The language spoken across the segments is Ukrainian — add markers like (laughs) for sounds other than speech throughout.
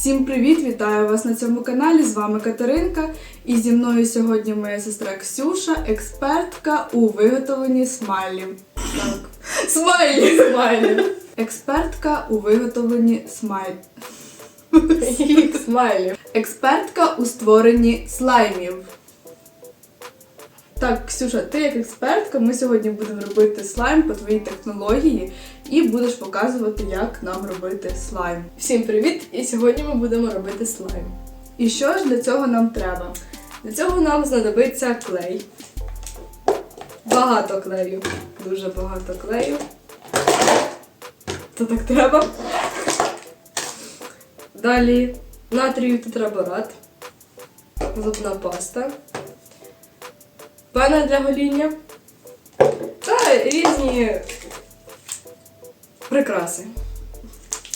Всім привіт! Вітаю вас на цьому каналі. З вами Катеринка. І зі мною сьогодні моя сестра Ксюша, експертка у виготовленні смайлів. Так. Смайлі! Смайлі! Експертка у виготовленні смайлів. Смайлів. Експертка у створенні слаймів. Так, Ксюша, ти як експертка, ми сьогодні будемо робити слайм по твоїй технології і будеш показувати, як нам робити слайм. Всім привіт! І сьогодні ми будемо робити слайм. І що ж для цього нам треба? Для цього нам знадобиться клей. Багато клею. Дуже багато клею. То так треба. Далі натрію тетраборат. Зубна паста. Пена для гоління. Та різні прикраси.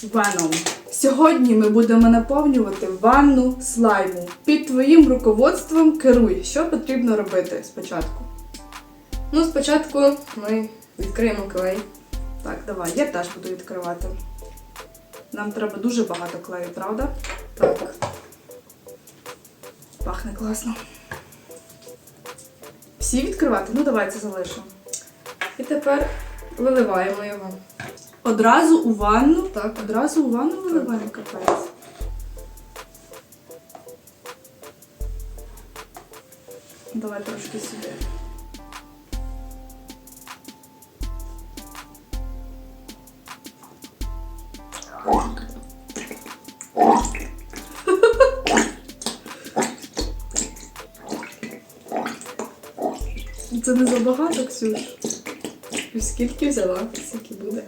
Веном. Сьогодні ми будемо наповнювати ванну слайму. Під твоїм руководством керуй. Що потрібно робити спочатку? Ну, спочатку ми відкриємо клей. Так, давай, я теж буду відкривати. Нам треба дуже багато клею, правда? Так. Пахне класно. Всі відкривати? Ну давайте залишимо. І тепер виливаємо його. Одразу у ванну. Так. Одразу у ванну виливаємо капець. Давай трошки сюди. Це не забагато, Ксюш. Скільки взяла, скільки буде.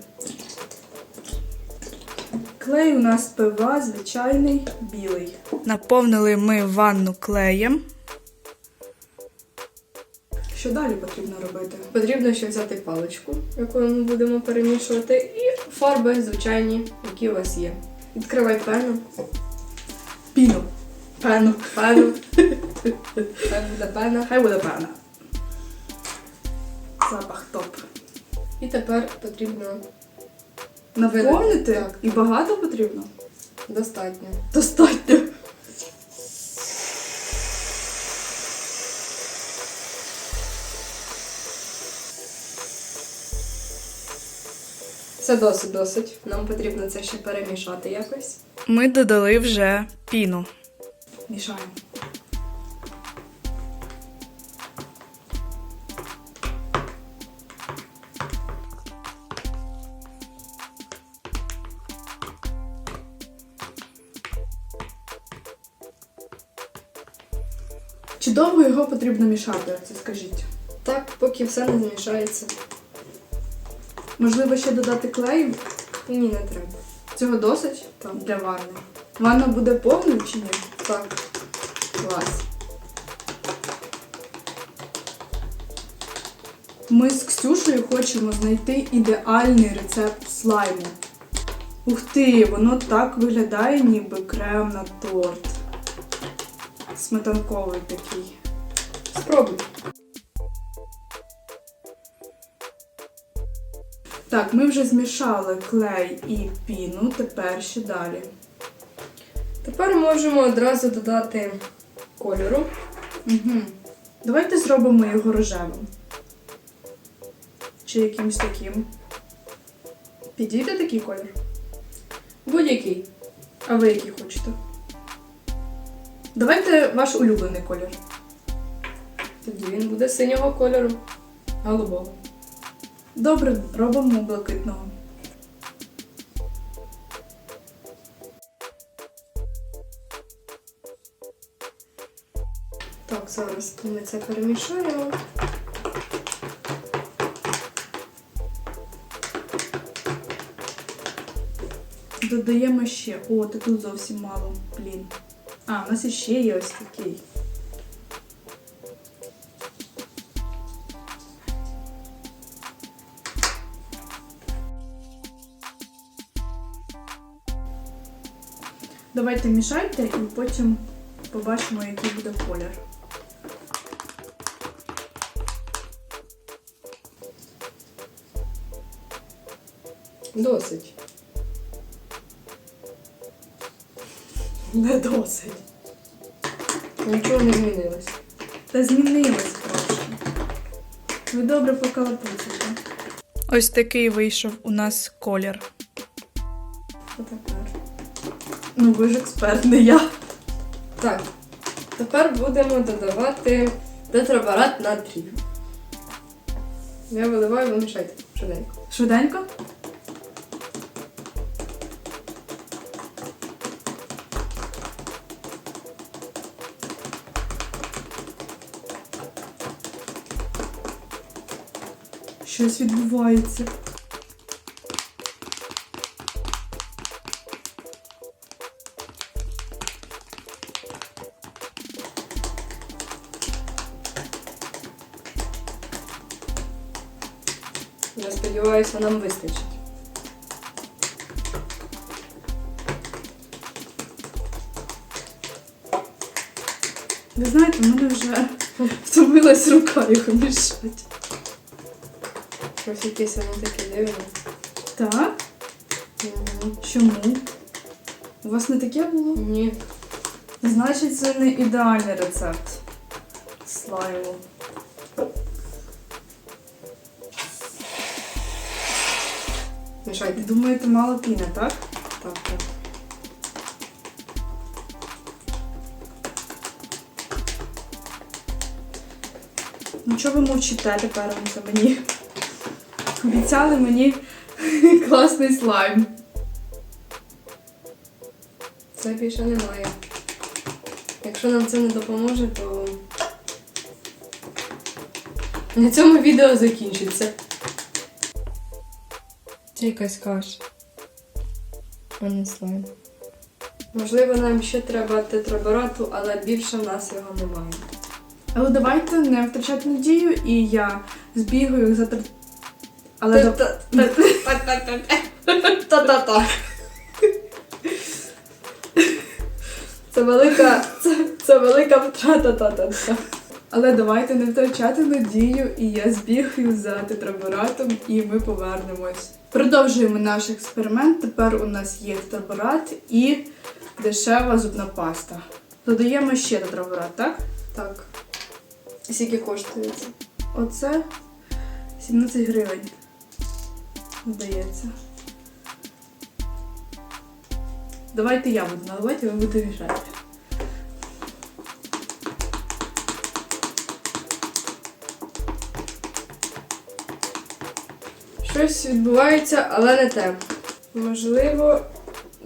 Клей у нас ПВА звичайний білий. Наповнили ми ванну клеєм. Що далі потрібно робити? Потрібно ще взяти паличку, якою ми будемо перемішувати, і фарби звичайні, які у вас є. Відкривай пену. Піну. Пену. Пену. (laughs) Хай буде пена. Хай буде пена. Запах топ. І тепер потрібно Наповнити? Так. І багато потрібно? достатньо. Достатньо. Це досить досить. Нам потрібно це ще перемішати якось. Ми додали вже піну. Мішаємо. Чи довго його потрібно мішати, це скажіть? Так, поки все не змішається. Можливо, ще додати клею? Ні, не треба. Цього досить Так. для ванни. Ванна буде повною чи ні? Так. Клас. Ми з Ксюшею хочемо знайти ідеальний рецепт слайму. Ух ти, воно так виглядає, ніби крем на торт. Сметанковий такий. Спробуй. Так, ми вже змішали клей і піну, тепер ще далі. Тепер можемо одразу додати кольору. Угу. Давайте зробимо його рожевим. Чи якимось таким. Підійде такий колір? Будь-який. А ви який хочете? Давайте ваш улюблений колір. Тоді він буде синього кольору. Голубого. Добре, робимо блакитного. Так, зараз ми це перемішаємо. Додаємо ще. О, тут зовсім мало. Блін. А, у нас іще є ось такий. Давайте мішайте і потім побачимо, який буде колір. Досить. Не досить. Нічого не змінилось. Та змінилось трошки. Ви добре покалапуците. Ось такий вийшов у нас колір. Отепер. Ну ви ж експерт, не я. Так. Тепер будемо додавати тетрабарат натрію. Я виливаю, ви мішайте швиденько. Швиденько. Щось відбувається. Я сподіваюся, нам вистачить. Ви знаєте, в мене вже втомилась рука його мішати. Щось якесь воно таке дивне. Так? Мгм. Чому? У вас не таке було? Ні. Значить, це не ідеальний рецепт слайму. Мішайте. Думаєте, мало піни, так? Так, так. Ну чого ви мовчите тепер мені? Обіцяли мені (laughs) класний слайм. Це більше немає. Якщо нам це не допоможе, то на цьому відео закінчиться. Це якась каша. А не слайм. Можливо, нам ще треба тетрабарату, але більше в нас його немає. Але давайте не втрачати надію, і я збігаю за. Але до... Та-та-та. Це велика, це, це велика втрата та-та-та. Але давайте не втрачати надію, і я збігаю за тетраборатом, і ми повернемось. Продовжуємо наш експеримент. Тепер у нас є тетраборат і дешева зубна паста. Додаємо ще тетраборат, так? Так. Скільки коштує це? Оце 17 гривень. Здається. Давайте я буду наливати, ви будете мішати. Щось відбувається, але не те. Можливо,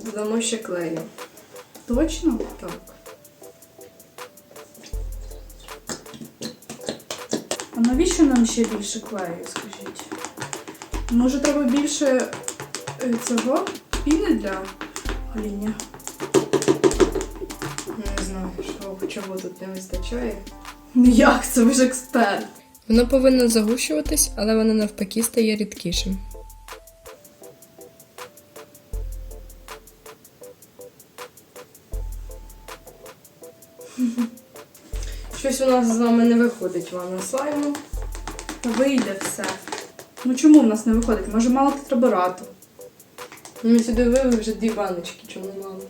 додамо ще клею. Точно? Так. А навіщо нам ще більше клею? Може, треба більше е, цього піни для гоління? Не знаю, що чого тут не вистачає. Ну як це ви ж експерт? Воно повинно загущуватись, але воно навпаки стає рідкішим. Щось у нас з вами не виходить ванна слайму. Вийде все. Ну чому в нас не виходить? Може, мало тетраборату? Ми сюди вивели вже дві баночки, чому мало.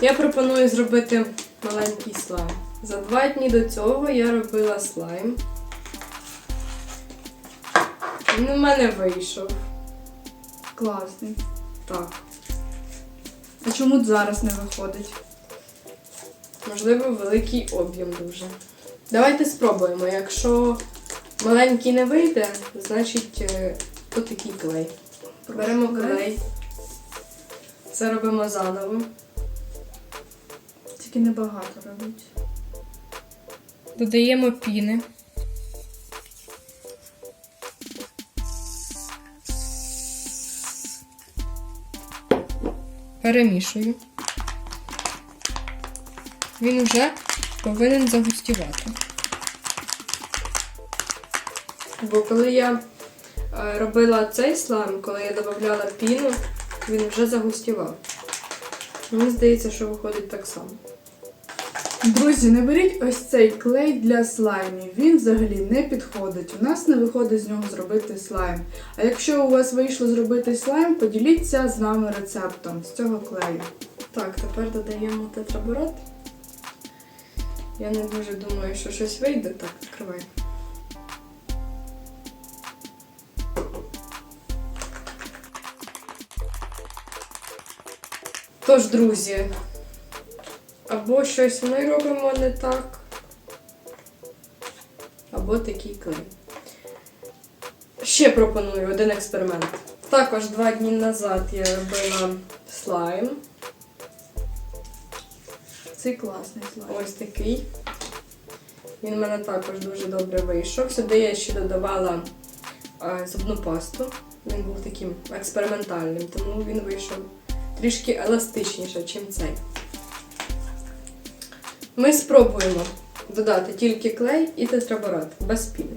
Я пропоную зробити маленький слайм. За два дні до цього я робила слайм. Він у мене вийшов. Класний. Так. А чому зараз не виходить? Можливо, великий об'єм дуже. Давайте спробуємо. Якщо маленький не вийде, значить е, отакий клей. Беремо клей. Це робимо заново. Тільки небагато робить. Додаємо піни. Перемішую. Він вже повинен загустівати. Бо коли я е, робила цей слайм, коли я додавала піну, він вже загустівав. Мені здається, що виходить так само. Друзі, не беріть ось цей клей для слаймів. Він взагалі не підходить. У нас не виходить з нього зробити слайм. А якщо у вас вийшло зробити слайм, поділіться з нами рецептом з цього клею. Так, тепер додаємо тетраборот. Я не дуже думаю, що щось вийде. Так, відкривай. Тож, друзі, або щось ми робимо не так, або такий клей. Ще пропоную один експеримент. Також два дні назад я робила слайм. Цей класний слайд. Ось такий. Він у мене також дуже добре вийшов. Сюди я ще додавала е, зубну пасту. Він був таким експериментальним, тому він вийшов трішки еластичніше, ніж цей. Ми спробуємо додати тільки клей і тетраборат без піни.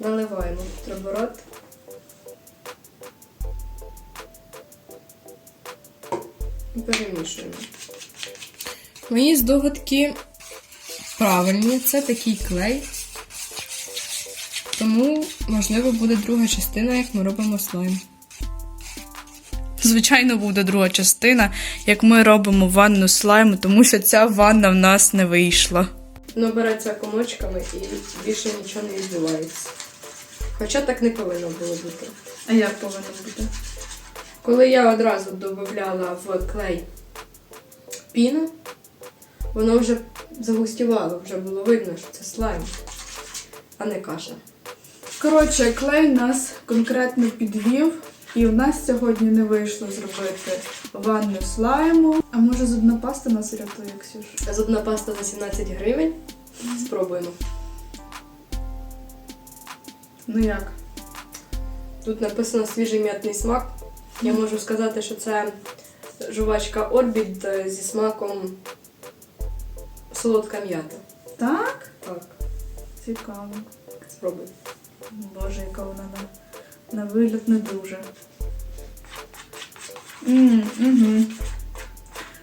Наливаємо тетраборат. і перемішуємо. Мої здогадки правильні, це такий клей. Тому, можливо, буде друга частина, як ми робимо слайм. Звичайно, буде друга частина, як ми робимо ванну слайму, тому що ця ванна в нас не вийшла. Воно береться комочками і більше нічого не відбувається. Хоча так не повинно було бути. А як повинно бути? Коли я одразу додавала в клей піну, воно вже загустівало, вже було видно, що це слайм, а не каша. Коротше, клей нас конкретно підвів, і у нас сьогодні не вийшло зробити ванну слайму. А може зубна паста нас рятує, Ксюш? Зубна паста за 17 гривень. Спробуємо. Ну як? Тут написано свіжий м'ятний смак. Я можу сказати, що це жувачка Орбіт е, зі смаком солодка м'ята. Так? Так, Цікаво. спробуй. Боже, яка вона на, на вигляд не дуже. М, угу.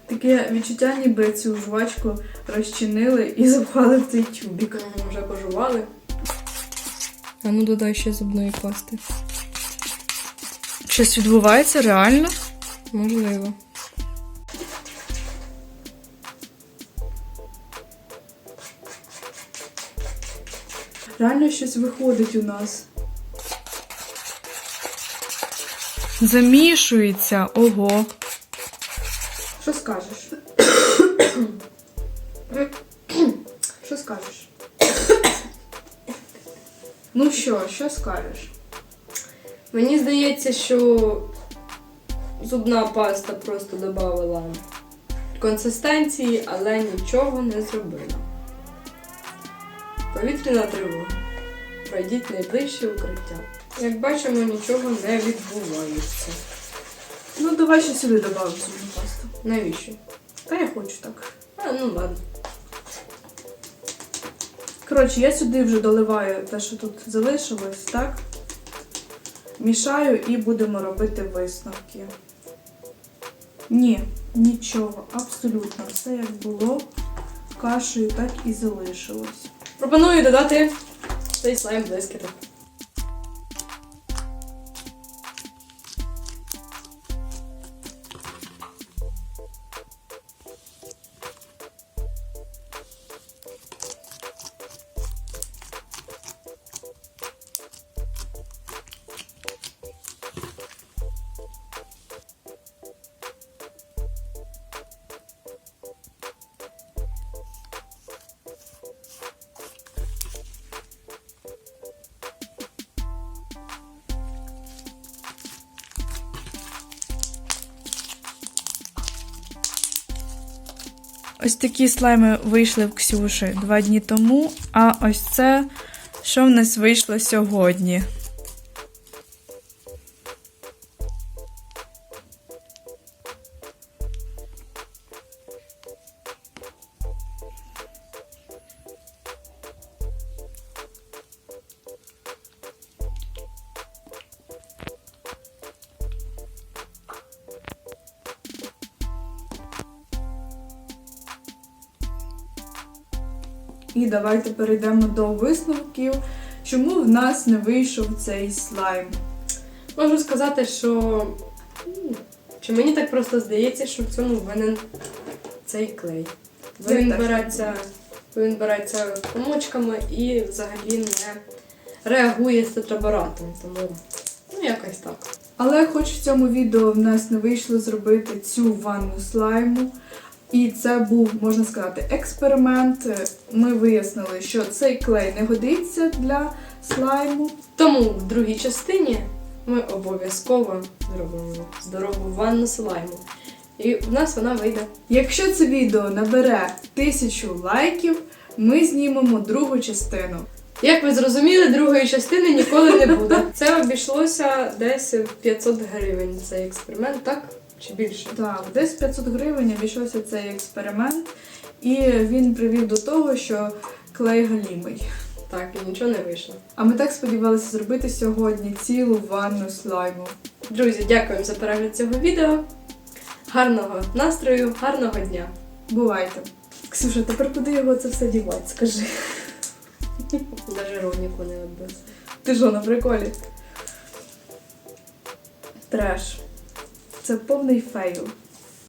Таке відчуття, ніби цю жвачку розчинили і (laughs) запхали в цей тюбік. Мгм, Вже пожували. А ну додай ще зубної пасти. Щось відбувається реально? Можливо. Реально щось виходить у нас. Замішується, ого. Що скажеш? Що скажеш? Ну що, що скажеш? Мені здається, що зубна паста просто додавала консистенції, але нічого не зробила. Повітряна тривога. Пройдіть найближче укриття. Як бачимо, нічого не відбувається. Ну, давай ще сюди додамо зубну пасту. Навіщо? Та я хочу так. А, ну ладно. Коротше, я сюди вже доливаю те, що тут залишилось, так? Мішаю і будемо робити висновки. Ні, нічого, абсолютно. Все як було. Кашею так і залишилось. Пропоную додати цей слайм блискіток. Ось такі слайми вийшли в Ксюші два дні тому, а ось це, що в нас вийшло сьогодні. І давайте перейдемо до висновків, чому в нас не вийшов цей слайм. Можу сказати, що чи мені так просто здається, що в цьому винен цей клей. Бо він береться, він береться комочками і взагалі не реагує з тетраборатом. Тому ну якось так. Але хоч в цьому відео в нас не вийшло зробити цю ванну слайму, і це був, можна сказати, експеримент. Ми вияснили, що цей клей не годиться для слайму. Тому в другій частині ми обов'язково зробимо здорову ванну слайму. І в нас вона вийде. Якщо це відео набере тисячу лайків, ми знімемо другу частину. Як ви зрозуміли, другої частини ніколи не буде. Це обійшлося десь в 500 гривень цей експеримент, так? Чи більше? Так, десь 500 гривень обійшовся цей експеримент, і він привів до того, що клей галімий. Так, і нічого не вийшло. А ми так сподівалися зробити сьогодні цілу ванну слайму. Друзі, дякуємо за перегляд цього відео. Гарного настрою, гарного дня. Бувайте. Ксюша, тепер куди його це все дівати? Скажи. Даже Роніку не відбив. Ти що, на приколі? Треш. Це повний фейл.